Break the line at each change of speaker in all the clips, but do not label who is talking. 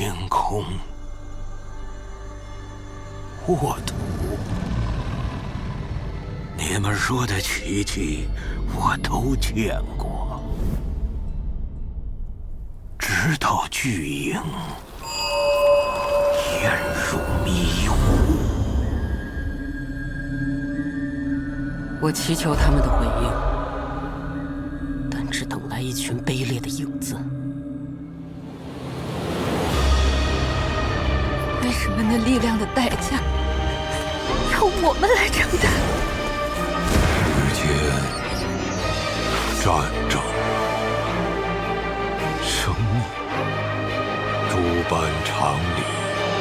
天空，沃土。你们说的奇迹，我都见过。直到巨鹰陷入迷雾，
我祈求他们的回应，但只等来一群卑劣的影子。
为什么那力量的代价要我们来承担？
时间、战争、生命，诸般常理，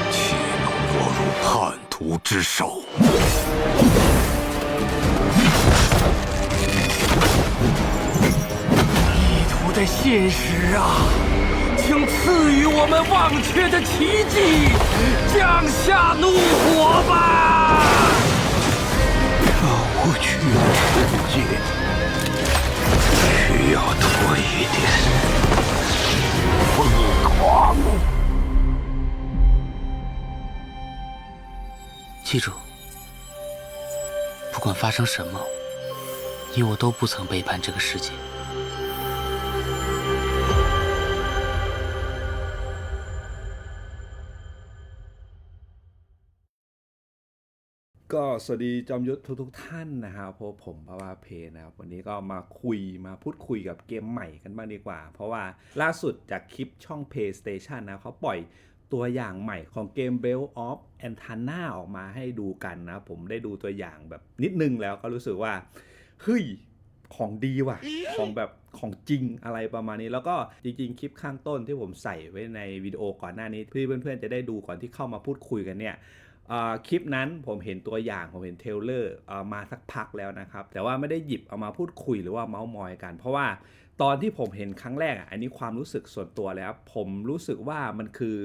岂能落入叛徒之手？
意图的现实啊，请赐予我们忘却的奇迹，降下怒火吧！
这无趣的世界，需要多一点疯狂。
记住，不管发生什么，你我都不曾背叛这个世界。
ก็สวัสดีจอมยุทธทุกๆท่านนะครับพราะผมพาวาเพนะครับวันนี้ก็มาคุยมาพูดคุยกับเกมใหม่กันบ้างดีกว่า เพราะว่าล่าสุดจากคลิปช่อง PlayStation นะเขาปล่อยตัวอย่างใหม่ของเกม Bell of Antana ออกมาให้ดูกันนะ ผมได้ดูตัวอย่างแบบนิดนึงแล้วก็รู้สึกว่าเฮ้ยของดีว่ะ ของแบบของจริงอะไรประมาณนี้ แล้วก็จริงๆ คลิปข้างต้นที่ผมใส่ไว้ในวิดีโอก่อนหน้านี้เพื่อเพื่อนๆจะได้ดูก่อนที่เข้ามาพูดคุยกันเนี่ย คลิปนั้นผมเห็นตัวอย่างผมเห็นเทเลอร์มาสักพักแล้วนะครับ แต่ว่าไม่ได้หยิบเอามาพูดคุยหรือว่าเมาส์มอยกัน เพราะว่าตอนที่ผมเห็นครั้งแรกอันนี้ความรู้สึกส่วนตัวแล้ว ผมรู้สึกว่ามันคือ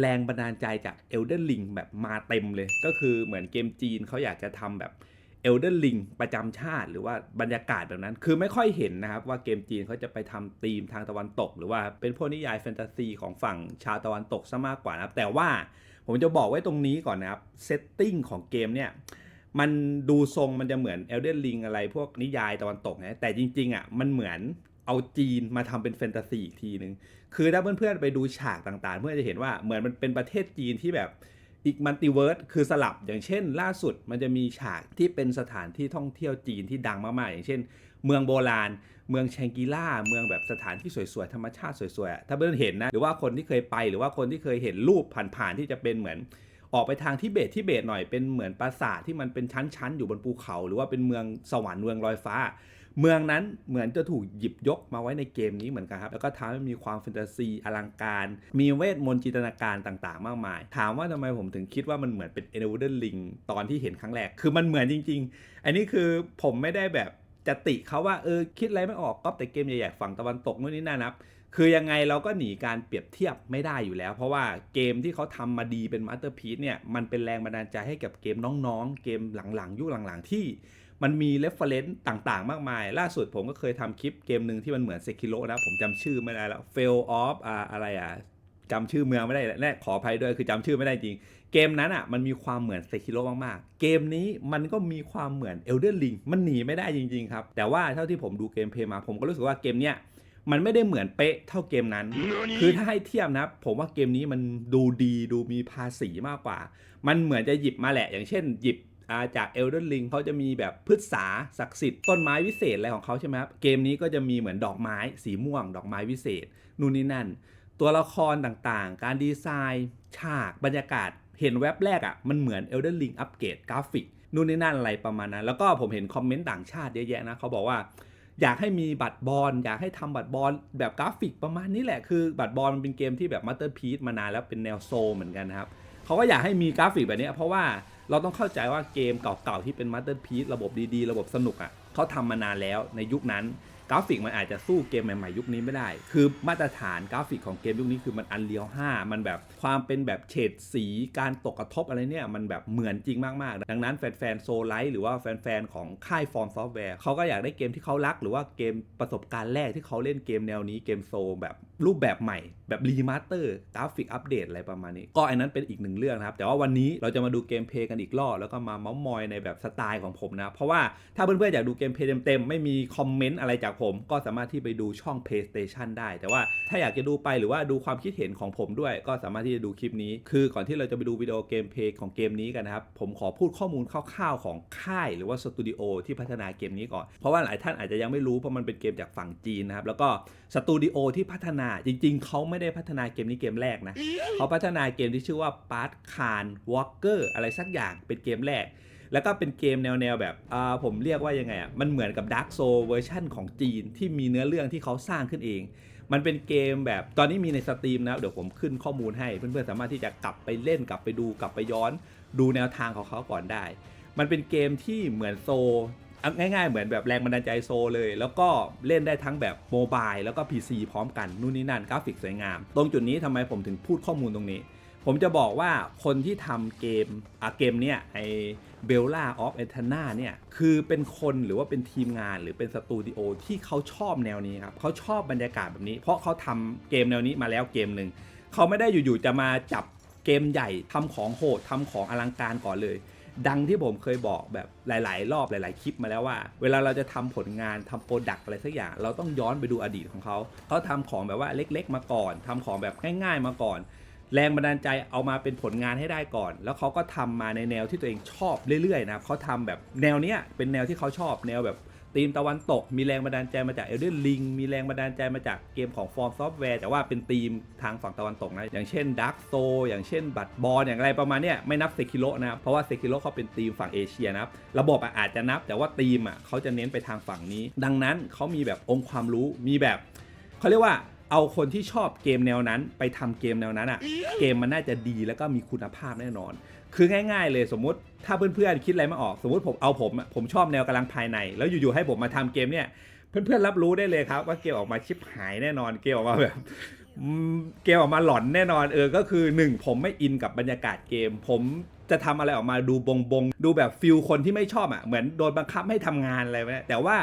แรงบันดาลใจจาก Elden Ring แบบมาเต็มเลย ก็คือเหมือนเกมจีนเขาอยากจะทำแบบ Elden Ring ประจำชาติ หรือว่าบรรยากาศแบบนั้น คือไม่ค่อยเห็นนะครับ ว่าเกมจีนเขาจะไปทำธีมทางตะวันตก หรือว่าเป็นพวกนิยายแฟนตาซีของฝั่งชาวตะวันตกซะมากกว่านะครับแต่ว่า ผมจะบอกไว้ตรงนี้ก่อนนะครับเซตติ้งของเกมเนี่ยมันดูทรงมันจะเหมือน Elden Ring อะไรพวกนิยายตะวันตกนะแต่จริงๆอะมันเหมือนเอาจีนมาทำเป็นแฟนตาซีอีกทีนึง คือถ้าเพื่อนๆไปดูฉากต่างๆ เพื่อนจะเห็นว่าเหมือนมันเป็นประเทศจีนที่แบบอีกมัลติเวิร์สคือสลับอย่างเช่น ล่าสุดมันจะมีฉากที่เป็นสถานที่ท่องเที่ยวจีนที่ดังมากๆ อย่างเช่น เมืองโบราณ เมืองแชงกีล่าเมืองแบบสถานที่สวยๆธรรมชาติสวยๆถ้าเพื่อนเห็นนะหรือว่าคนที่เคยไปหรือว่าคนที่เคยเห็นรูปผ่านๆที่จะเป็นเหมือนออกไปทางทิเบตทิเบตหน่อยเป็นเหมือนปราสาทที่มันเป็นชั้นๆอยู่บนภูเขา หรือว่าเป็นเมืองสวรรค์เมืองลอยฟ้า เมืองนั้นเหมือนจะถูกหยิบยกมาไว้ในเกมนี้เหมือนกันครับ แล้วก็ทำให้มีความแฟนตาซีอลังการ มีเวทมนต์จินตนาการต่างๆ มากมาย ถามว่าทำไมผมถึงคิดว่ามันเหมือนเป็น e l d e n Ring ตอนที่เห็นครั้งแรก คือมันเหมือนจริง ๆ อันนี้คือผมไม่ได้แบบ จะติเขาว่าเออคิดอะไรไม่ออกก็แต่เกมใหญ่ๆฝั่งตะวันตกนู่นนี่นั่นนะครับคือยังไงเราก็หนีการเปรียบเทียบไม่ได้อยู่แล้ว เพราะว่าเกมที่เขาทำมาดีเป็นมาสเตอร์พีซเนี่ยมันเป็นแรงบันดาลใจให้กับเกมน้องๆ เกมหลังๆ ยุคหลังๆ ที่มันมีเรฟเฟรนซ์ต่างๆ มากมาย ล่าสุดผมก็เคยทำคลิปเกมหนึ่งที่มันเหมือนเซคิโ o นะผมจำชื่อไม่ได้แล้ว Fail of อ่าอะไรอะจำชื่อเมืองไม่ได้แน่ขออภัยด้วยคือจำชื่อไม่ได้จริง เกมนั้นอะมันมีความเหมือนเซคิโ o มากๆ เกมนี้มันก็มีความเหมือน Elden Ring มันหนีไม่ได้จริงๆครับ แต่ว่าเท่าที่ผมดูเกมเพลย์มาผมก็รู้สึกว่าเกมเนี้ยมันไม่ได้เหมือนเป๊ะเท่าเกมนั้น คือถ้าให้เทียบนะ ผมว่าเกมนี้มันดูดีดูมีภาษีมากกว่า มันเหมือนจะหยิบมาแหละ อย่างเช่นหยิบอ่าจาก Elden Ring เขาจะมีแบบพืชสาศักดิ์สิทธิ์ต้นไม้วิเศษอะไรของเขาใช่ไหมครับ เกมนี้ก็จะมีเหมือนดอกไม้สีม่วง ดอกไม้วิเศษ นู่นนี่นั่น ตัวละครต่างๆ การดีไซน์ ฉากบรรยากาศ เห็นแว็บแรกอะ่ะมันเหมือน Elden Ring อัปเกรดกราฟิกนู่นนี่นั่นอะไรประมาณนั้น แล้วก็ผมเห็นคอมเมนต์ต่างชาติเยอะแยะนะเขาบอกว่าอยากให้มีบัตรบอลอยากให้ทำบัตรบอลแบบกราฟิกประมาณนี้แหละคือบัตรบอลมันเป็นเกมที่แบบมาสเตอร์พีซมานานแล้วเป็นแนวโซเหมือนกันนะครับเขาก็อยากให้มีกราฟิกแบบนี้ เพราะว่าเราต้องเข้าใจว่าเกมเก่าๆที่เป็นมาสเตอร์พีซระบบดีๆ ระบบสนุกอะเขาทำมานานแล้วในยุคนั้น กราฟิกมันอาจจะสู้เกมใหม่ๆยุคนี้ไม่ได้ คือมาตรฐานกราฟิกของเกมยุคนี้คือมันอันเลียว5มันแบบความเป็นแบบเฉดสีการตกกระทบอะไรเนี่ย มันแบบเหมือนจริงมากๆ ดังนั้นแฟนๆโซไลท์หรือว่าแฟนๆของค่ายฟอร์มซอฟต์แวร์เขาก็อยากได้เกมที่เขารัก หรือว่าเกมประสบการณ์แรกที่เขาเล่นเกมแนวนี้เกมโซแบบ รูปแบบใหม่แบบรีมาสเตอร์กราฟิกอัปเดตอะไรประมาณนี้ ก็อันนั้นเป็นอีกหนึ่งเรื่องนะครับ แต่ว่าวันนี้เราจะมาดูเกมเพลย์กันอีกรอบแล้วก็มาเมาส์มอยในแบบสไตล์ของผมนะ เพราะว่าถ้าเพื่อนๆอยากดูเกมเพลย์เต็มๆ ไม่มีคอมเมนต์อะไรจากผม ก็สามารถที่ไปดูช่อง PlayStation ได้ แต่ว่าถ้าอยากจะดูไปหรือว่าดูความคิดเห็นของผมด้วย ก็สามารถที่จะดูคลิปนี้ คือก่อนที่เราจะไปดูวิดีโอเกมเพลย์ของเกมนี้กันนะครับผมขอพูดข้อมูลคร่าวๆของค่ายหรือว่าสตูดิโอที่พัฒนาเกมนี้ก่อนเพราะว่าหลายท่านอาจจะยังไม่รู้เพราะมันเป็นเกมจากฝั่งจีนนะครับแล้วก็สตูดิโอที่พัฒนาจริง ๆ เขาไม่ได้พัฒนาเกมนี้เกมแรกนะ เขาพัฒนาเกมที่ชื่อว่า p a r t c a n Walker อะไรสักอย่างเป็นเกมแรก แล้วก็เป็นเกมแนวๆแบบอ่าผมเรียกว่ายังไงอะ มันเหมือนกับ Dark Soul เวอร์ชันของจีนที่มีเนื้อเรื่องที่เขาสร้างขึ้นเอง มันเป็นเกมแบบตอนนี้มีในสตรีมนะครับเดี๋ยวผมขึ้นข้อมูลให้เพื่อนๆสามารถที่จะกลับไปเล่นกลับไปดูกลับไปย้อน ดูแนวทางของเขาก่อนได้ มันเป็นเกมที่เหมือนโซเอา ง่ายๆ เหมือนแบบแรงบันดาลใจโซเลย แล้วก็เล่นได้ทั้งแบบโมบายแล้วก็ PC พร้อมกันนู่นนี่นั่นกราฟิกสวยงาม ตรงจุดนี้ทำไมผมถึงพูดข้อมูลตรงนี้ ผมจะบอกว่าคนที่ทำเกมอะเกมเนี้ยไอเบลล่าออฟเอทนาเนี่ย คือเป็นคนหรือว่าเป็นทีมงานหรือเป็นสตูดิโอที่เขาชอบแนวนี้ครับเขาชอบบรรยากาศแบบนี้ เพราะเขาทำเกมแนวนี้มาแล้วเกมหนึ่งเขาไม่ได้อยู่ๆจะมาจับเกมใหญ่ทำของโหดทำของอลังการก่อนเลย ดังที่ผมเคยบอกแบบหลาย ๆ รอบหลาย ๆ คลิปมาแล้วว่า เวลาเราจะทำผลงานทำโปรดักต์อะไรสักอย่าง เราต้องย้อนไปดูอดีตของเขาเขาทำของแบบว่าเล็ก ๆ มาก่อนทำของแบบง่าย ๆ มาก่อน แรงบันดาลใจเอามาเป็นผลงานให้ได้ก่อน แล้วเขาก็ทำมาในแนวที่ตัวเองชอบเรื่อย ๆ นะครับเขาทำแบบแนวเนี้ยเป็นแนวที่เขาชอบแนวแบบ ธีมตะวันตกมีแรงบันดาลใจมาจาก Elden Ring มีแรงบันดาลใจมาจากเกมของ From Software แต่ว่าเป็นธีมทางฝั่งตะวันตกนะ อย่างเช่น Dark Soul อย่างเช่นบัตบอลอย่างไรประมาณเนี้ยไม่นับเซคิโ o นะครับเพราะว่าเซคิโ o เขาเป็นธีมฝั่งเอเชียนะครับระบบอาจจะนับ แต่ว่าธีมอะเขาจะเน้นไปทางฝั่งนี้ ดังนั้นเขามีแบบองค์ความรู้มีแบบเขาเรียกว่าเอาคนที่ชอบเกมแนวนั้นไปทำเกมแนวนั้นอะเกมมันน่าจะดีแล้วก็มีคุณภาพแน่นอน คือง่ายๆเลยสมมุติถ้าเพื่อนๆคิดอะไรไม่ออก สมมติผมเอาผมผมชอบแนวกำลังภายใน แล้วอยู่ๆให้ผมมาทำเกมเนี่ยเพื่อนๆรับรู้ได้เลยครับ ว่าเกมออกมาชิบหายแน่นอนเกมออกมาแบบเกมออกมาหลอนแน่นอนเออก็คือหนึ่งผมไม่อินกับบรรยากาศเกม ผมจะทำอะไรออกมาดูบงบงดูแบบฟิลคนที่ไม่ชอบอะเหมือนโดนบังคับให้ทำงานอะไรแบบนี้แต่ว่า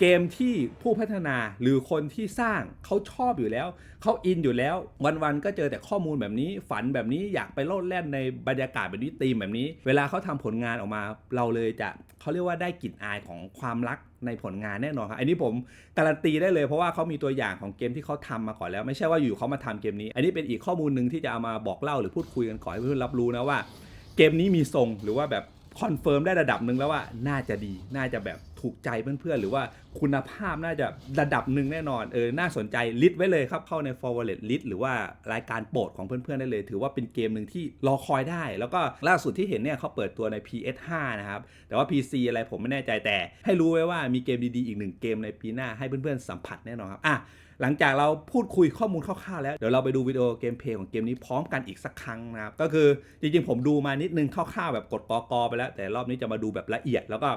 เกมที่ผู้พัฒนาหรือคนที่สร้างเขาชอบอยู่แล้ว เขาอินอยู่แล้ว วันๆก็เจอแต่ข้อมูลแบบนี้ ฝันแบบนี้อยากไปโลดแล่นในบรรยากาศแบบนี้ธีมแบบนี้ เวลาเขาทำผลงานออกมา เราเลยจะเขาเรียกว่าได้กลิ่นอายของความรักในผลงานแน่นอนครับอันนี้ผมการันตีได้เลยเพราะว่าเขามีตัวอย่างของเกมที่เขาทำมาก่อนแล้ว ไม่ใช่ว่าอยู่เขามาทำเกมนี้ อันนี้เป็นอีกข้อมูลหนึ่งที่จะเอามาบอกเล่าหรือพูดคุยกันก่อนให้เพื่อนรับรู้นะว่า เกมนี้มีทรงหรือว่าแบบคอนเฟิร์มได้ระดับหนึ่งแล้วว่าน่าจะดีน่าจะแบบ ถูกใจเพื่อนๆ หรือว่าคุณภาพน่าจะระดับหนึ่งแน่นอนเออน่าสนใจลิสต์ไว้เลยครับเข้าใน forward list หรือว่ารายการโปรดของเพื่อนๆได้เลย ถือว่าเป็นเกมหนึ่งที่รอคอยได้ แล้วก็ล่าสุดที่เห็นเนี่ยเขาเปิดตัวใน PS5 นะครับแต่ว่า PC อะไรผมไม่แน่ใจแต่ ให้รู้ไว้ว่ามีเกมดีๆอีกหนึ่งเกมในปีหน้าให้เพื่อนๆสัมผัสแน่นอนครับอะหลังจากเราพูดคุยข้อมูลคร่าวๆแล้ว เดี๋ยวเราไปดูวิดีโอเกมเพลย์ของเกมนี้พร้อมกันอีกสักครั้งนะครับ ก็คือจริงๆผมดูมานิดนึงคร่าวๆแบบกดกอกอไปแล้ว แต่รอบนี้จะมาดูแบบละเอียดแล้วก็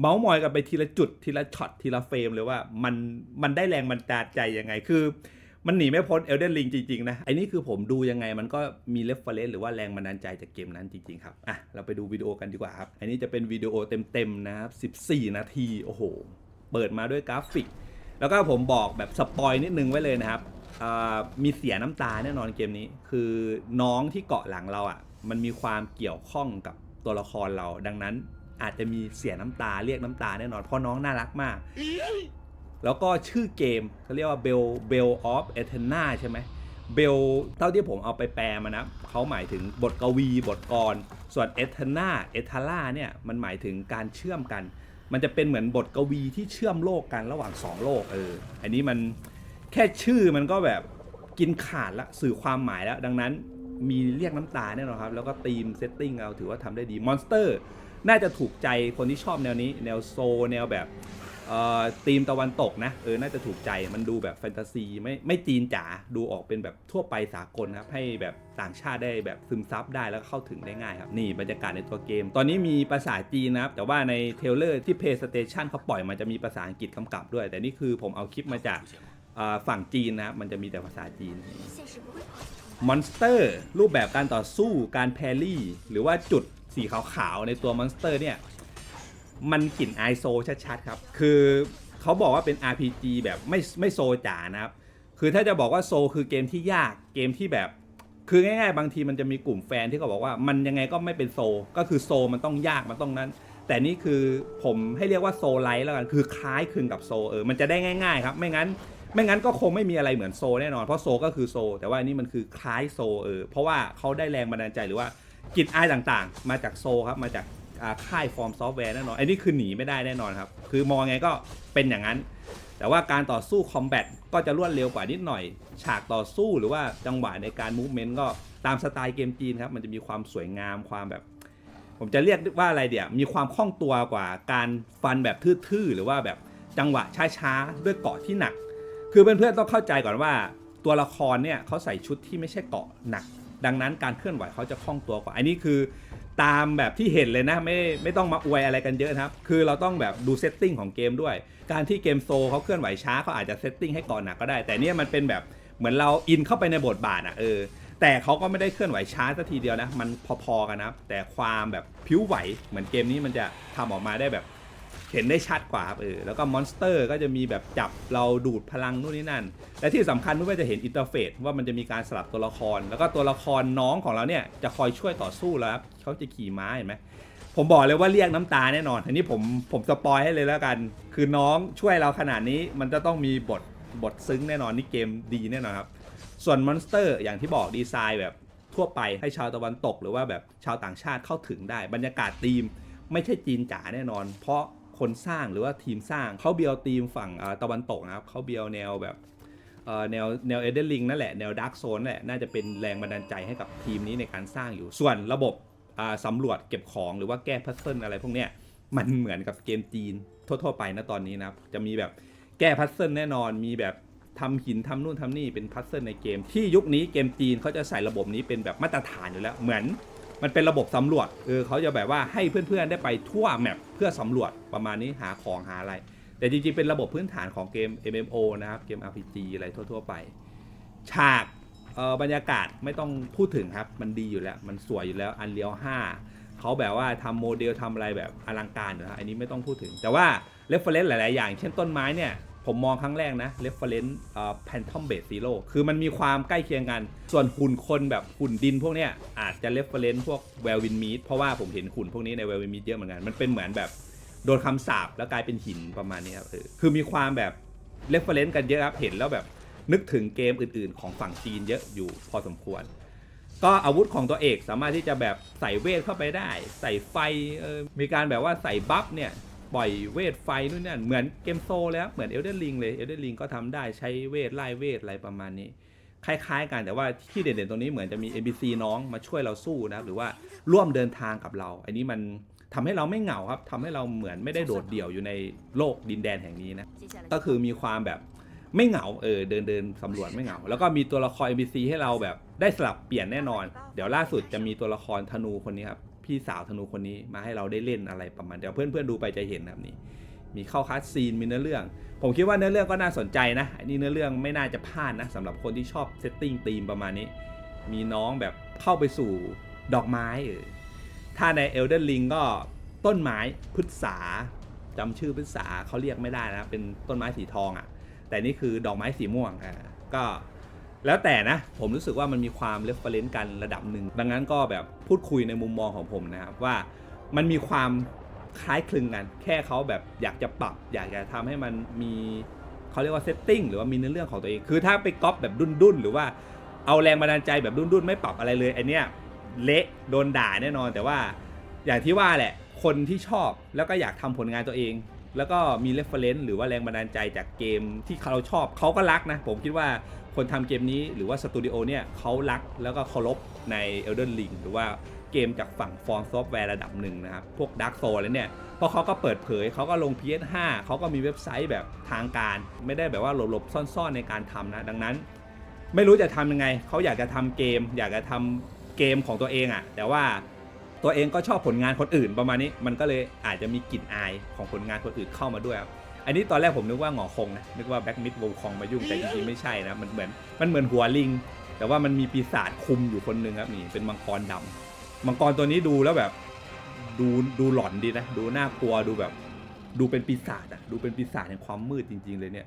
เมาส์มอยกันไปทีละจุดทีละช็อตทีละเฟรมเลยว่ามันมันได้แรงบันดาลใจยังไงคือมันหนีไม่พ้น Elden Ring จริง ๆ นะไอ้นี่คือผมดูยังไงมันก็มี reference หรือว่าแรงบันดาลใจจากเกมนั้นจริง ๆ ครับ อะ เราไปดูวิดีโอกันดีกว่าครับ อันนี้จะเป็นวิดีโอเต็ม ๆ นะครับ 14 นาที โอ้โห เปิดมาด้วยกราฟิก แล้วก็ผมบอกแบบสปอยนิดนึงไว้เลยนะครับมีเสียน้ำตาแน่นอนเกมนี้ คือน้องที่เกาะหลังเราอะมันมีความเกี่ยวข้องกับตัวละครเราดังนั้น อาจจะมีเสียน้ำตาเรียกน้ำตาแน่นอนเพราะน้องน่ารักมาก แล้วก็ชื่อเกมเขาเรียกว่า Bell Bell of e t e r n a ใช่ไหมเบลเท่าที่ผมเอาไปแปลมานะเขาหมายถึงบทกวีบทกร ส่วน e t e r n a e t a l a เนี่ยมันหมายถึงการเชื่อมกัน มันจะเป็นเหมือนบทกวีที่เชื่อมโลกกันระหว่างสองโลกเอออันนี้มันแค่ชื่อมันก็แบบกินขาดละสื่อความหมายแล้ว ดังนั้นมีเรียกน้ำตาแน่นอนครับ แล้วก็ธีมเซตติ้งเราถือว่าทำได้ดีมอนสเตอร์ น่าจะถูกใจคนที่ชอบแนวนี้ แนวโซแนวแบบเอ่อธีมตะวันตกนะเออน่าจะถูกใจมันดูแบบแฟนตาซีไม่ไม่จีนจ๋าดูออกเป็นแบบทั่วไปสากลครับให้แบบต่างชาติได้แบบซึมซับได้แล้วก็เข้าถึงได้ง่ายครับนี่บรรยากาศในตัวเกม ตอนนี้มีภาษาจีนนะครับแต่ว่าในเทรลเลอร์ที่ PlayStation เขาปล่อยมันจะมีภาษาอังกฤษกำกับด้วย แต่นี่คือผมเอาคลิปมาจากอ่าฝั่งจีนนะครับมันจะมีแต่ภาษาจีนมอนสเตอร์รูปแบบการต่อสู้การแพรรี่ หรือว่าจุด สีขาวๆในตัวมอนสเตอร์เนี่ย มันกลิ่นไอโซชัดๆครับ คือเขาบอกว่าเป็น RPG แบบไม่ไม่โซจ๋านะครับ คือถ้าจะบอกว่าโซคือเกมที่ยากเกมที่แบบ คือง่ายๆ บางทีมันจะมีกลุ่มแฟนที่เขาบอกว่ามันยังไงก็ไม่เป็นโซ ก็คือโซมันต้องยากมันต้องนั้น แต่นี่คือผมให้เรียกว่าโซไลท์แล้วกันคือคล้ายคลึงกับโซเออมันจะได้ง่าย ๆ ครับ ไม่งั้นไม่งั้นก็คงไม่มีอะไรเหมือนโซแน่นอนเพราะโซก็คือโซ แต่ว่าอันนี้มันคือคล้ายโซเออเพราะว่าเขาได้แรงบันดาลใจหรือว่า กิจอายต่างๆ มาจากโซครับ มาจากค่ายฟอร์มซอฟต์แวร์แน่นอนอันนี้คือหนีไม่ได้แน่นอนครับ คือมองไงก็เป็นอย่างนั้น แต่ว่าการต่อสู้คอมแบทก็จะรวดเร็วกว่านิดหน่อย ฉากต่อสู้หรือว่าจังหวะในการมูฟเมนต์ก็ตามสไตล์เกมจีนครับ มันจะมีความสวยงามความแบบ ผมจะเรียกว่าอะไรเดี๋ยวมีความคล่องตัวกว่าการฟันแบบทื่อๆหรือว่าแบบจังหวะช้าๆด้วยเกาะที่หนัก คือเพื่อนๆต้องเข้าใจก่อนว่า ตัวละครเนี่ยเขาใส่ชุดที่ไม่ใช่เกาะหนัก ดังนั้นการเคลื่อนไหวเขาจะคล่องตัวกว่า อันนี้คือตามแบบที่เห็นเลยนะไม่ไม่ต้องมาอวยอะไรกันเยอะนะครับ คือเราต้องแบบดูเซตติ้งของเกมด้วย การที่เกมโซเขาเคลื่อนไหวช้าเขาอาจจะเซตติ้งให้เกาะหนักก็ได้ แต่เนี่ยมันเป็นแบบเหมือนเราอินเข้าไปในบทบาทอะเออแต่เขาก็ไม่ได้เคลื่อนไหวช้าสัทีเดียวนะ มันพอๆกันนะแต่ความแบบผิวไหวเหมือนเกมนี้มันจะทำออกมาได้แบบ เห็นได้ชัดกว่าครับเออแล้วก็มอนสเตอร์ก็จะมีแบบจับเราดูดพลังนู่นนี่นั่น และที่สำคัญไม่ว่าจะเห็นอินเทอร์เฟซว่ามันจะมีการสลับตัวละคร แล้วก็ตัวละครน้องของเราเนี่ยจะคอยช่วยต่อสู้แล้วครับเขาจะขี่ม้าเห็นไหมผมบอกเลยว่าเรียกน้ำตาแน่นอนอันนี้ผมผมสปอยให้เลยแล้วกัน คือน้องช่วยเราขนาดนี้มันจะต้องมีบทบทซึ้งแน่นอนนี่เกมดีแน่นอนครับส่วนมอนสเตอร์อย่างที่บอกดีไซน์แบบทั่วไปให้ชาวตะวันตก หรือว่าแบบชาวต่างชาติเข้าถึงได้ บรรยากาศธีม ไม่ใช่จีนจ๋าแน่นอน เพราะ คนสร้างหรือว่าทีมสร้างเขาเบียวธีมฝั่งตะวันตกนะครับเขาเบียวแนวแบบแนวแนวเอเดนลิงนั่นแหละแนวดาร์กโซนแหละน่าจะเป็นแรงบันดาลใจให้กับทีมนี้ในการสร้างอยู่ส่วนระบบสำรวจเก็บของหรือว่าแก้พัซเซิลอะไรพวกเนี้ยมันเหมือนกับเกมจีนทั่วๆไปนะตอนนี้นะครับจะมีแบบแก้พัซเซิลแน่นอนมีแบบทำหินทำนู่นทำนี่เป็นพัซเซิลในเกม ที่ยุคนี้เกมจีนเขาจะใส่ระบบนี้เป็นแบบมาตรฐานอยู่แล้วเหมือน มันเป็นระบบสำรวจเออเขาจะแบบว่าให้เพื่อนๆได้ไปทั่วแมปเพื่อสำรวจประมาณนี้หาของหาอะไร แต่จริงๆเป็นระบบพื้นฐานของเกม MMO นะครับเกม RPG อะไรทั่วๆไป ฉากเออบรรยากาศไม่ต้องพูดถึงครับ มันดีอยู่แล้ว มันสวยอยู่แล้วอันเลียว5เขาแบบว่าทำโมเดลทำอะไรแบบอลังการอยู่แล้วอันนี้ไม่ต้องพูดถึง แต่ว่า reference หลาย ๆ อย่าง เช่นต้นไม้เนี่ย ผมมองครั้งแรกนะ reference เอ่อ Phantom Base Zero คือมันมีความใกล้เคียงกัน ส่วนหุ่นคนแบบหุ่นดินพวกเนี้ยอาจจะ reference พวก w e l w i n Meat เพราะว่าผมเห็นหุ่นพวกนี้ใน w e l w i n Meat เยอะเหมือนกัน มันเป็นเหมือนแบบโดนคำสาปแล้วกลายเป็นหินประมาณนี้ครับเออคือมีความแบบ reference กันเยอะครับ เห็นแล้วแบบนึกถึงเกมอื่นๆ ของฝั่งจีนเยอะอยู่พอสมควร ก็อาวุธของตัวเอกสามารถที่จะแบบใส่เวทเข้าไปได้ ใส่ไฟเออมีการแบบว่าใส่บัฟเนี่ย ปล่อยเวทไฟนู่นนั่นเหมือนเกมโซลแล้วเหมือนเอลเดนลิงเลยเอลเดนลิงก็ทำได้ใช้เวทไล่เวทอะไรประมาณนี้ คล้ายๆ กันแต่ว่าที่เด่นๆตรงนี้เหมือนจะมี NPC น้องมาช่วยเราสู้นะครับหรือว่าร่วมเดินทางกับเรา อันนี้มันทำให้เราไม่เหงาครับทำให้เราเหมือนไม่ได้โดดเดี่ยวอยู่ในโลกดินแดนแห่งนี้นะก็คือมีความแบบไม่เหงาเออเดินเดินสำรวจไม่เหงา แล้วก็มีตัวละคร NPC ให้เราแบบได้สลับเปลี่ยนแน่นอน เดี๋ยวล่าสุดจะมีตัวละครธนูคนนี้ครับ พี่สาวธนูคนนี้มาให้เราได้เล่นอะไรประมาณเดี๋ยวเพื่อนๆดูไปจะเห็นนะครับนี่มีเข้าคัสซีนมีเนื้อเรื่อง ผมคิดว่าเนื้อเรื่องก็น่าสนใจนะอันนี้เนื้อเรื่องไม่น่าจะพลาดนะสำหรับคนที่ชอบเซตติ้งธีมประมาณนี้ มีน้องแบบเข้าไปสู่ดอกไม้เออถ้าใน Elden Ring ก็ต้นไม้พฤกษาจำชื่อพฤกษาเขาเรียกไม่ได้นะเป็นต้นไม้สีทองอะ่ะ แต่นี่คือดอกไม้สีม่วงอ่าก็ แล้วแต่นะ ผมรู้สึกว่ามันมีความเรฟเฟรนซ์กันระดับหนึ่ง ดังนั้นก็แบบพูดคุยในมุมมองของผมนะครับว่ามันมีความคล้ายคลึงกัน แค่เขาแบบอยากจะปรับ อยากจะทำให้มันมีเขาเรียกว่าเซตติ้งหรือว่ามีเนื้อเรื่องของตัวเอง คือถ้าไปก๊อปแบบดุนๆหรือว่าเอาแรงบันดาลใจแบบดุนๆไม่ปรับอะไรเลยไอเนี้ยเละโดนด่าแน่นอน แต่ว่าอย่างที่ว่าแหละ คนที่ชอบแล้วก็อยากทำผลงานตัวเอง แล้วก็มีเรฟเฟรนซ์หรือว่าแรงบันดาลใจจากเกมที่เขาชอบเขาก็รักนะ ผมคิดว่า คนทำเกมนี้หรือว่าสตูดิโอเนี่ยเขารักแล้วก็เคารพใน Elden Ring หรือว่าเกมจากฝั่งฟอร์มซอฟต์แวร์ระดับหนึ่งนะครับ พวก Dark Soul แล้วเนี่ยพราะเขาก็เปิดเผยเขาก็ลง PS5 เขาก็มีเว็บไซต์แบบทางการ ไม่ได้แบบว่าหลบๆซ่อนๆในการทำนะ ดังนั้น ไม่รู้จะทำยังไง เขาอยากจะทำเกม อยากจะทำเกมของตัวเองอะ่ะ แต่ว่าตัวเองก็ชอบผลงานคนอื่นประมาณนี้ มันก็เลยอาจจะมีกลิ่นอายของผลงานคนอื่นเข้ามาด้วยครับ อันนี้ตอนแรกผมนึกว่าหงอคงนะนึกว่าแบ็กมิดวงคองมายุ่งแต่จริงๆไม่ใช่นะมันเหมือนมันเหมือนหัวลิง แต่ว่ามันมีปีศาจคุมอยู่คนหนึ่งครับนี่เป็นมังกรดำมังกรตัวนี้ดูแล้วแบบ ดูดูหลอนดีนะดูน่ากลัวดูแบบ ดูเป็นปีศาจอะดูเป็นปีศาจแห่งความมืดจริง ๆ เลยเนี่ย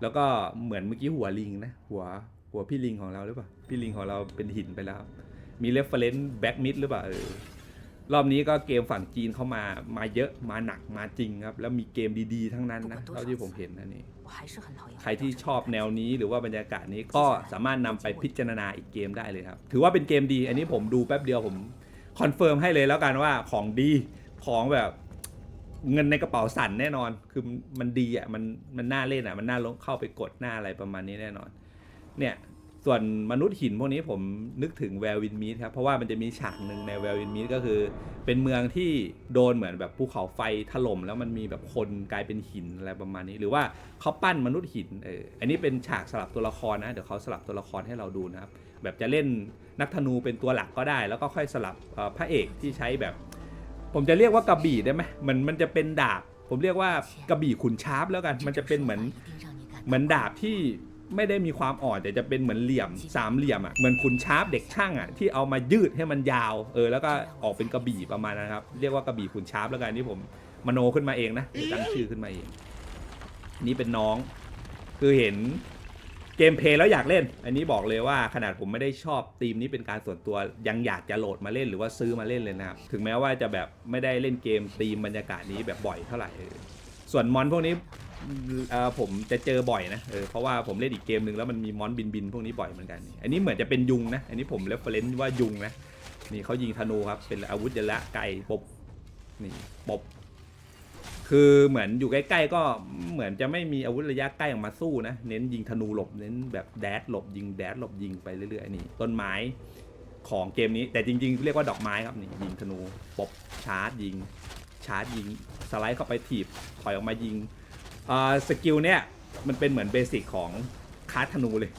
แล้วก็เหมือนเมื่อกี้หัวลิงนะหัวหัวพี่ลิงของเราหรือเปล่าพี่ลิงของเราเป็นหินไปแล้ว มีเรฟเฟรนซ์แบ็กมิดหรือเปล่าเออ รอบนี้ก็เกมฝั่งจีนเข้ามามาเยอะมาหนักมาจริงครับ แล้วมีเกมดีๆ ทั้งนั้นนะเท่าที่ผมเห็นนะนี่ใครที่ชอบแนวนี้หรือว่าบรรยากาศนี้ก็สามารถนำไปพิจารณาอีกเกมได้เลยครับ ถือว่าเป็นเกมดี อันนี้ผมดูแป๊บเดียวผมคอนเฟิร์มให้เลยแล้วกันว่าของดีของแบบเงินในกระเป๋าสั่นแน่นอน คือมันดีอะมันมันน่าเล่นอะมันน่าลงเข้าไปกดหน้าอะไรประมาณนี้แน่นอน เนี่ย ส่วนมนุษย์หินพวกนี้ผมนึกถึงแวร์วินมีดครับ เพราะว่ามันจะมีฉากหนึ่งในแวร์วินมีดก็คือ เป็นเมืองที่โดนเหมือนแบบภูเขาไฟถล่มแล้วมันมีแบบคนกลายเป็นหินอะไรประมาณนี้ หรือว่าเขาปั้นมนุษย์หินเอออันนี้เป็นฉากสลับตัวละครนะ เดี๋ยวเขาสลับตัวละครให้เราดูนะครับ แบบจะเล่นนักธนูเป็นตัวหลักก็ได้ แล้วก็ค่อยสลับพระเอกที่ใช้แบบ ผมจะเรียกว่ากระบี่ได้ไหมมันมันจะเป็นดาบ ผมเรียกว่ากระบี่ขุนชาร์ปแล้วกันมันจะเป็นเหมือนเหมือนดาบที่ ไม่ได้มีความอ่อนแต่จะเป็นเหมือนเหลี่ยมสามเหลี่ยมอะเหมือนขุนชาร์ปเด็กช่างอะที่เอามายืดให้มันยาวเออแล้วก็ออกเป็นกระบี่ประมาณนั้นครับ เรียกว่ากระบี่ขุนชาร์ปแล้วกันนี่ผมมโนขึ้นมาเองนะเดี๋ยวตั้งชื่อขึ้นมาเอง นี่เป็นน้อง คือเห็นเกมเพลย์แล้วอยากเล่น อันนี้บอกเลยว่าขนาดผมไม่ได้ชอบธีมนี้เป็นการส่วนตัวยังอยากจะโหลดมาเล่นหรือว่าซื้อมาเล่นเลยนะครับ ถึงแม้ว่าจะแบบไม่ได้เล่นเกมธีมบรรยากาศนี้แบบบ่อยเท่าไหร่เออส่วนมอนพวกนี้ เอ่อผมจะเจอบ่อยนะเออเพราะว่าผมเล่นอีกเกมหนึ่งแล้วมันมีมอนบินบินพวกนี้บ่อยเหมือนกันอันนี้เหมือนจะเป็นยุงนะอันนี้ผมเรฟเฟรนซ์ว่ายุงนะนี่เขายิงธนูครับเป็นอาวุธระยะไกลปบนี่ปบคือเหมือนอยู่ใกล้ๆก็เหมือนจะไม่มีอาวุธระยะใกล้ออกมาสู้นะเน้นยิงธนูหลบเน้นแบบแดดหลบยิงแดดหลบยิงไปเรื่อยๆนี่ต้นไม้ของเกมนี้แต่จริง ๆ เรียกว่าดอกไม้ครับนี่ยิงธนูปบชาร์จยิง ชาร์จยิงสไลด์เข้าไปถีบถอยออกมายิง สกิลเนี่ยมันเป็นเหมือนเบสิกของคาร์ธนูเลย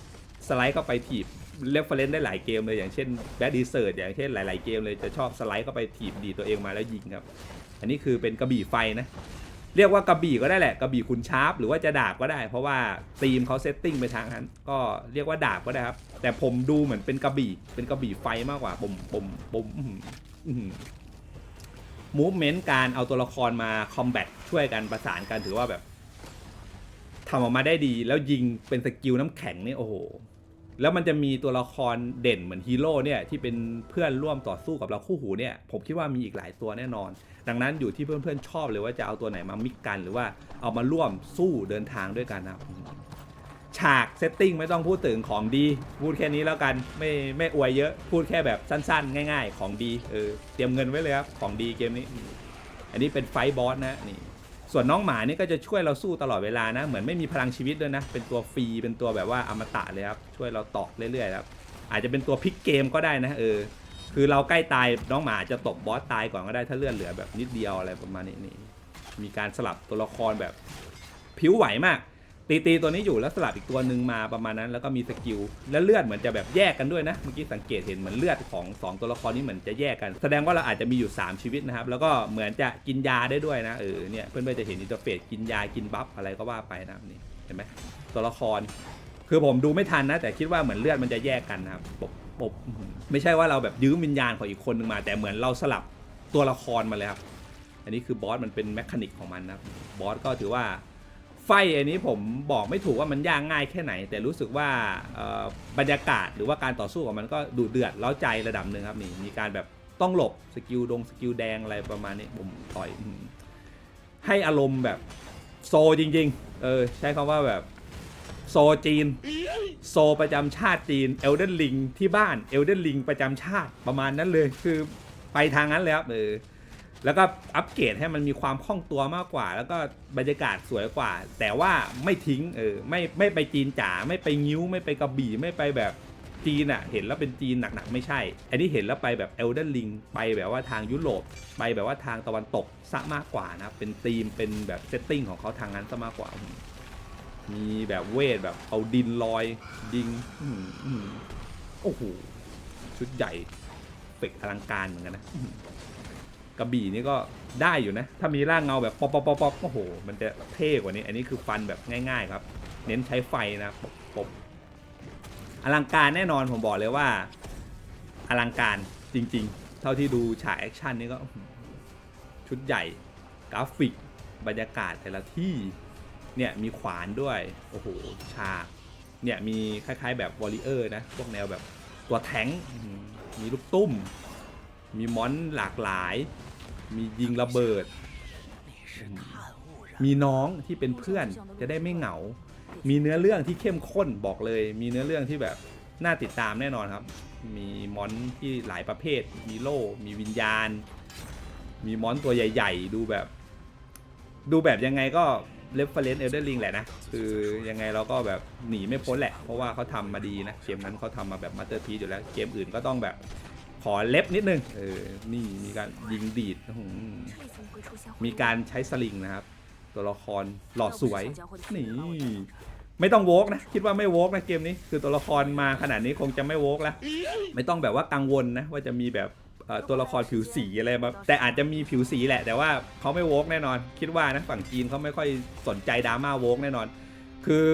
สไลด์เข้าไปถีบเรฟเฟรนซ์ได้หลายเกมเลยอย่างเช่นแบดดีเซอร์อย่างเช่นหลาย ๆ เกมเลยจะชอบสไลด์เข้าไปถีบดีตัวเองมาแล้วยิงครับ อันนี้คือเป็นกระบี่ไฟนะ เรียกว่ากระบี่ก็ได้แหละกระบี่คุณชาร์ปหรือว่าจะดาบก็ได้ เพราะว่าธีมเขาเซตติ้งไปทางนั้นก็เรียกว่าดาบก็ได้ครับ แต่ผมดูเหมือนเป็นกระบี่เป็นกระบี่ไฟมากกว่าผมผมผมมูฟเมนต์การเอาตัวละครมาคอมแบทช่วยกันประสานกันถือว่าแบบ ทำออกมาได้ดี แล้วยิงเป็นสกิลน้ำแข็งนี่โอ้โหแล้วมันจะมีตัวละครเด่นเหมือนฮีโร่เนี่ยที่เป็นเพื่อนร่วมต่อสู้กับเราคู่หูเนี่ยผมคิดว่ามีอีกหลายตัวแน่นอน ดังนั้นอยู่ที่เพื่อนๆชอบเลยว่าจะเอาตัวไหนมามิกกันหรือว่าเอามาร่วมสู้เดินทางด้วยกันนะครับฉากเซตติ้งไม่ต้องพูดถึงของดี พูดแค่นี้แล้วกันไม่ไม่อวยเยอะพูดแค่แบบสั้นๆ ง่าย ๆ ของดีเออเตรียมเงินไว้เลยครับของดีเกมนี้ อันนี้เป็นไฟบอสนะนี่ ส่วนน้องหมานี่ก็จะช่วยเราสู้ตลอดเวลานะ เหมือนไม่มีพลังชีวิตด้วยนะ เป็นตัวฟรี เป็นตัวแบบว่าอมตะเลยครับ ช่วยเราตอกเรื่อยๆครับ อาจจะเป็นตัวพลิกเกมก็ได้นะเออ คือเราใกล้ตายน้องหมาจะตบบอสตายก่อนก็ได้ถ้าเลือดเหลือแบบนิดเดียวอะไรประมาณนี้นี่ มีการสลับตัวละครแบบผิวไหวมาก ตีตีตัวนี้อยู่แล้วสลับอีกตัวหนึ่งมาประมาณนั้น แล้วก็มีสกิลและเลือดเหมือนจะแบบแยกกันด้วยนะเมื่อกี้สังเกตเห็นเหมือนเลือดของสองตัวละครนี้เหมือนจะแยกกัน แสดงว่าเราอาจจะมีอยู่ 3 ชีวิตนะครับ แล้วก็เหมือนจะกินยาได้ด้วยนะเออเนี่ยเพื่อนๆจะเห็นอินเตอร์เฟซกินยากินบัฟอะไรก็ว่าไปนะครับนี่เห็นไหมตัวละคร คือผมดูไม่ทันนะ แต่คิดว่าเหมือนเลือดมันจะแยกกันนะครับปบปบไม่ใช่ว่าเราแบบยืมวิญญาณของอีกคนหนึ่งมา แต่เหมือนเราสลับตัวละครมาเลยครับอันนี้คือบอสมันเป็นแมคานิกของมันนะครับบอสก็ถือว่า ไฟอันนี้ผมบอกไม่ถูกว่ามันยากง่ายแค่ไหน แต่รู้สึกว่าบรรยากาศหรือว่าการต่อสู้ของมันก็ดูเดือดเล้าใจระดับหนึ่งครับนี่มีการแบบต้องหลบสกิลดงสกิลแดงอะไรประมาณนี้ผมต่อยให้อารมณ์แบบโซจริง ๆ เออใช้คำว่าแบบโซจีน โซประจำชาติจีนเอลเดนลิงที่บ้านเอลเดนลิงประจำชาติประมาณนั้นเลยคือไปทางนั้นเลยครับเออ แล้วก็อัปเกรดให้มันมีความคล่องตัวมากกว่า แล้วก็บรรยากาศสวยกว่า แต่ว่าไม่ทิ้งเออไม่ไม่ไปจีนจ๋าไม่ไปงิ้ว ไม่ไปกระบี่ไม่ไปแบบจีนอะเห็นแล้วเป็นจีนหนักๆไม่ใช่ อันนี้เห็นแล้วไปแบบเอลเดนลิงไปแบบว่าทางยุโรปไปแบบว่าทางตะวันตกซะมากกว่านะเป็นธีมเป็นแบบเซตติ้งของเขาทางนั้นซะมากกว่า มีแบบเวทแบบเอาดินลอยดิงอื้อหืออื้อหือโอ้โหชุดใหญ่เฟกอลังการเหมือนกันนะ กระบี่นี่ก็ได้อยู่นะ ถ้ามีร่างเงาแบบป๊อปป๊อปป๊อปโอ้โห มันจะเท่กว่านี้ อันนี้คือฟันแบบง่าย ๆ ครับ เน้นใช้ไฟนะป๊อปปอลังการแน่นอนผมบอกเลยว่า อลังการจริง ๆ เท่าที่ดูฉากแอคชั่นนี่ก็ชุดใหญ่กราฟิก บรรยากาศแต่ละที่เนี่ยมีขวานด้วย โอ้โหฉากเนี่ยมีคล้าย ๆ แบบวอลเลเยอร์นะ พวกแนวแบบตัวแทงมีลูกตุ้ม มีมอนหลากหลาย มียิงระเบิด มีน้องที่เป็นเพื่อนจะได้ไม่เหงา มีเนื้อเรื่องที่เข้มข้นบอกเลย มีเนื้อเรื่องที่แบบน่าติดตามแน่นอนครับ มีมอนที่หลายประเภท มีโล่ มีวิญญาณ มีมอนตัวใหญ่ ๆ ดูแบบ ดูแบบยังไงก็เรฟเฟรนซ์เอลเดอร์ลิงแหละนะ คือยังไงเราก็แบบหนีไม่พ้นแหละ เพราะว่าเขาทำมาดีนะ เกมนั้นเขาทำมาแบบมาสเตอร์พีอยู่แล้ว เกมอื่นก็ต้องแบบ ขอเล็บนิดนึงเออนี่มีการยิงดีดอื้อหือมีการใช้สลิงนะครับ ตัวละครหล่อสวยนี่ไม่ต้องโวกนะคิดว่าไม่โวกนะเกมนี้คือตัวละครมาขนาดนี้คงจะไม่โวกแล้ว ไม่ต้องแบบว่ากังวลนะว่าจะมีแบบเอ่อตัวละครผิวสีอะไรแบบแต่อาจจะมีผิวสีแหละ แต่ว่าเขาไม่โวกแน่นอน คิดว่านะฝั่งจีนเขาไม่ค่อยสนใจดราม่าโวกแน่นอน คือ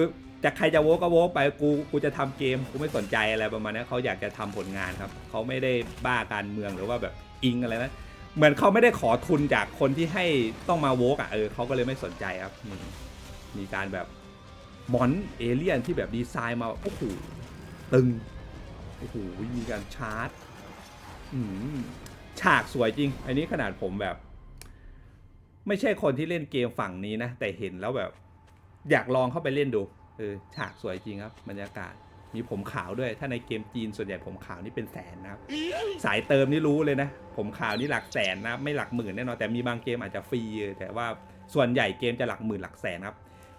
จะใครจะโวกก็โวกไปกูกูจะทำเกมกูไม่สนใจอะไรประมาณนี้เขาอยากจะทำผลงานครับเขาไม่ได้บ้าการเมืองหรือว่าแบบอิงอะไรนะเหมือนเขาไม่ได้ขอทุนจากคนที่ให้ต้องมาโวกอะเออเขาก็เลยไม่สนใจครับมีการแบบมอนเอเลี่ยนที่แบบดีไซน์มาโอ้โหตึงโอ้โหมีการชาร์จฉากสวยจริง อันนี้ขนาดผมแบบ ไม่ใช่คนที่เล่นเกมฝั่งนี้นะ แต่เห็นแล้วแบบ อยากลองเข้าไปเล่นดู เออฉากสวยจริงครับบรรยากาศมีผมขาวด้วย ถ้าในเกมจีนส่วนใหญ่ผมขาวนี่เป็นแสนนะครับ สายเติมนี่รู้เลยนะ ผมขาวนี่หลักแสนนะไม่หลักหมื่นแน่นอนแต่มีบางเกมอาจจะฟรีแต่ว่าส่วนใหญ่เกมจะหลักหมื่นหลักแสนครับ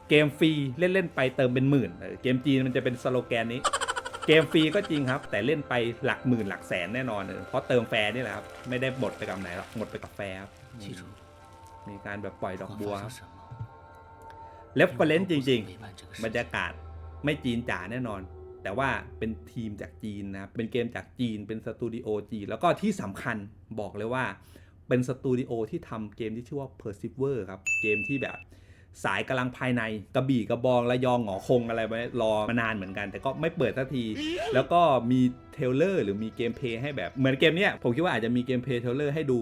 เกมฟรีเล่นเล่นไปเติมเป็นหมื่นเกมจีนมันจะเป็นสโลแกนนี้ เกมฟรีก็จริงครับ แต่เล่นไปหลักหมื่นหลักแสนแน่นอนเพราะเติมแฟร์นี่แหละครับไม่ได้หมดไปกับไหนหรอกหมดไปกับแฟร์ครับมีการแบบปล่อยดอกบัวครับ เลฟเฟลเลนจริง ๆ บรรยากาศไม่จีนจ๋าแน่นอน แต่ว่าเป็นทีมจากจีนนะเป็นเกมจากจีน เป็นสตูดิโอจีน แล้วก็ที่สำคัญบอกเลยว่า เป็นสตูดิโอที่ทำเกมที่ชื่อว่า Persiver ครับ เกมที่แบบสายกำลังภายในกระบี่กระบองระยองหงอคงอะไรไปรอมานานเหมือนกัน แต่ก็ไม่เปิดสักที แล้วก็มีเทเลอร์หรือมีเกมเพย์ให้แบบเหมือนเกมเนี้ยผมคิดว่าอาจจะมีเกมเพย์เทเลอร์ให้ดู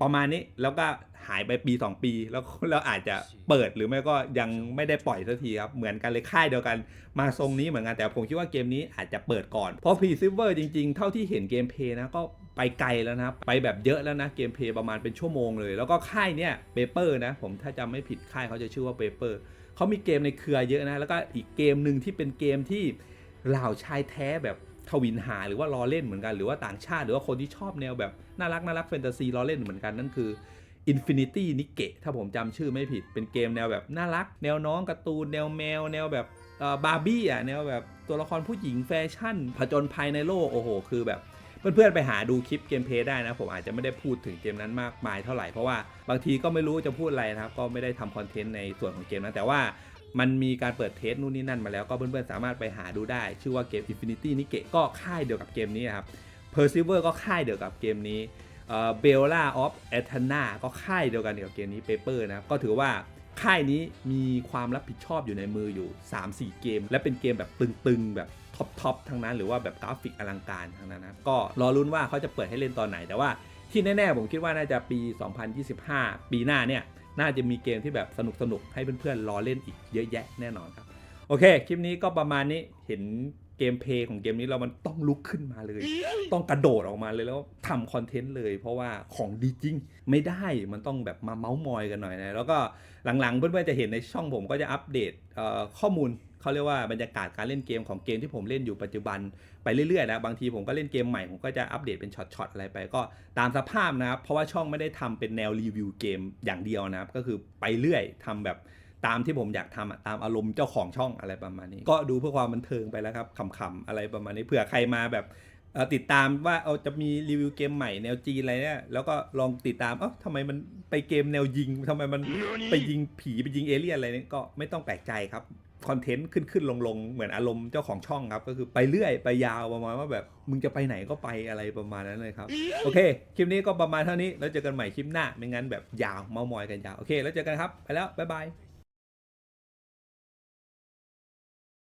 ประมาณนี้แล้วก็หายไปปี 2 ปี แล้วแล้วอาจจะเปิดหรือไม่ก็ยังไม่ได้ปล่อยสักทีครับ เหมือนกันเลยค่ายเดียวกันมาทรงนี้เหมือนกันแต่ผมคิดว่าเกมนี้อาจจะเปิดก่อน เพราะ p r e s i v e r จริงๆ เท่าที่เห็นเกมเพลย์นะก็ไปไกลแล้วนะไปแบบเยอะแล้วนะเกมเพลย์ประมาณเป็นชั่วโมงเลย แล้วก็ค่ายเนี่ยเปเปอร์นะ ผมถ้าจำไม่ผิดค่ายเขาจะชื่อว่าเปเปอร์เขามีเกมในเครือเยอะนะ แล้วก็อีกเกมหนึ่งที่เป็นเกมที่เหล่าชายแท้แบบ ทวินหาหรือว่ารอเล่นเหมือนกันหรือว่าต่างชาติ หรือว่าคนที่ชอบแนวแบบน่ารักน่ารักแฟนตาซีรอเล่นเหมือนกันนั่นคือ Infinity n i k e ถ้าผมจำชื่อไม่ผิดเป็นเกมแนวแบบน่ารัก แนวน้องการ์ตูนแนวแมว แนวแบบบาร์บี้อะแนวแบบตัวละครผู้หญิงแฟชั่น ผจญภัยในโลกโอ้โห คือแบบเพื่อนๆไปหาดูคลิปเกมเพย์ได้นะ ผมอาจจะไม่ได้พูดถึงเกมนั้นมากมายเท่าไหร่ เพราะว่าบางทีก็ไม่รู้จะพูดอะไรนะครับ ก็ไม่ได้ทำคอนเทนต์ในส่วนของเกมนั้นแต่ว่า มันมีการเปิดเทสนู่นนี่นั่นมาแล้วก็เพื่อนๆสามารถไปหาดูได้ ชื่อว่าเกม Infinity n i k e ก็ค่ายเดียวกับเกมนี้ครับ Persiver ก็ค่ายเดียวกับเกมนี้เบลล่าออฟแอทนาก็ค่ายเดียวกันกับเกมนี้เปเปอร์นะครับก็ถือว่าค่ายนี้มีความรับผิดชอบอยู่ในมืออยู่ 3-4 เกม และเป็นเกมแบบตึงๆ แบบท็อปๆทั้งนั้นหรือว่าแบบกราฟิกอลังการทั้งนั้นนะก็รอรุ้นว่าเขาจะเปิดให้เล่นตอนไหนแต่ว่าที่แน่ๆ ผมคิดว่าน่าจะปี 2025 ปีหน้าเนี่ย น่าจะมีเกมที่แบบสนุกๆให้เพื่อนๆรอเล่นอีกเยอะแยะแน่นอนครับ โอเค คลิปนี้ก็ประมาณนี้เห็นเกมเพลย์ของเกมนี้เรามันต้องลุกขึ้นมาเลย ต้องกระโดดออกมาเลยแล้วทำคอนเทนต์เลย เพราะว่าของดีจริงไม่ได้มันต้องแบบมาเมาส์มอยกันหน่อยนะแล้วก็หลังๆเพื่อนๆจะเห็นในช่องผมก็จะอัปเดตเอ่อข้อมูล เขาเรียกว่าบรรยากาศการเล่นเกมของเกมที่ผมเล่นอยู่ปัจจุบันไปเรื่อยๆนะบางทีผมก็เล่นเกมใหม่ผมก็จะอัปเดตเป็นช็อตๆอะไรไปก็ตามสภาพนะครับ เพราะว่าช่องไม่ได้ทำเป็นแนวรีวิวเกมอย่างเดียวนะครับ ก็คือไปเรื่อยทำแบบตามที่ผมอยากทำอะตามอารมณ์เจ้าของช่องอะไรประมาณนี้ ก็ดูเพื่อความบันเทิงไปแล้วครับขำๆอะไรประมาณนี้เผื่อใครมาแบบติดตามว่าเอาจะมีรีวิวเกมใหม่แนวจีนอะไรเนี่ยแล้วก็ลองติดตามเอ้าทำไมมันไปเกมแนวยิงทำไมมันไปยิงผีไปยิงเอเลี่ยนอะไรเนี่ยก็ไม่ต้องแปลกใจครับ คอนเทนต์ขึ้นขึ้นลงลงเหมือนอารมณ์เจ้าของช่องครับ ก็คือไปเรื่อยไปยาวประมาณว่าแบบ มึงจะไปไหนก็ไปอะไรประมาณนั้นเลยครับ โอเค คลิปนี้ก็ประมาณเท่านี้ แล้วเจอกันใหม่คลิปหน้าไม่งั้นแบบยาวเมามอยกันยาว โอเค แล้วเจอกันครับ ไปแล้ว บ๊ายบาย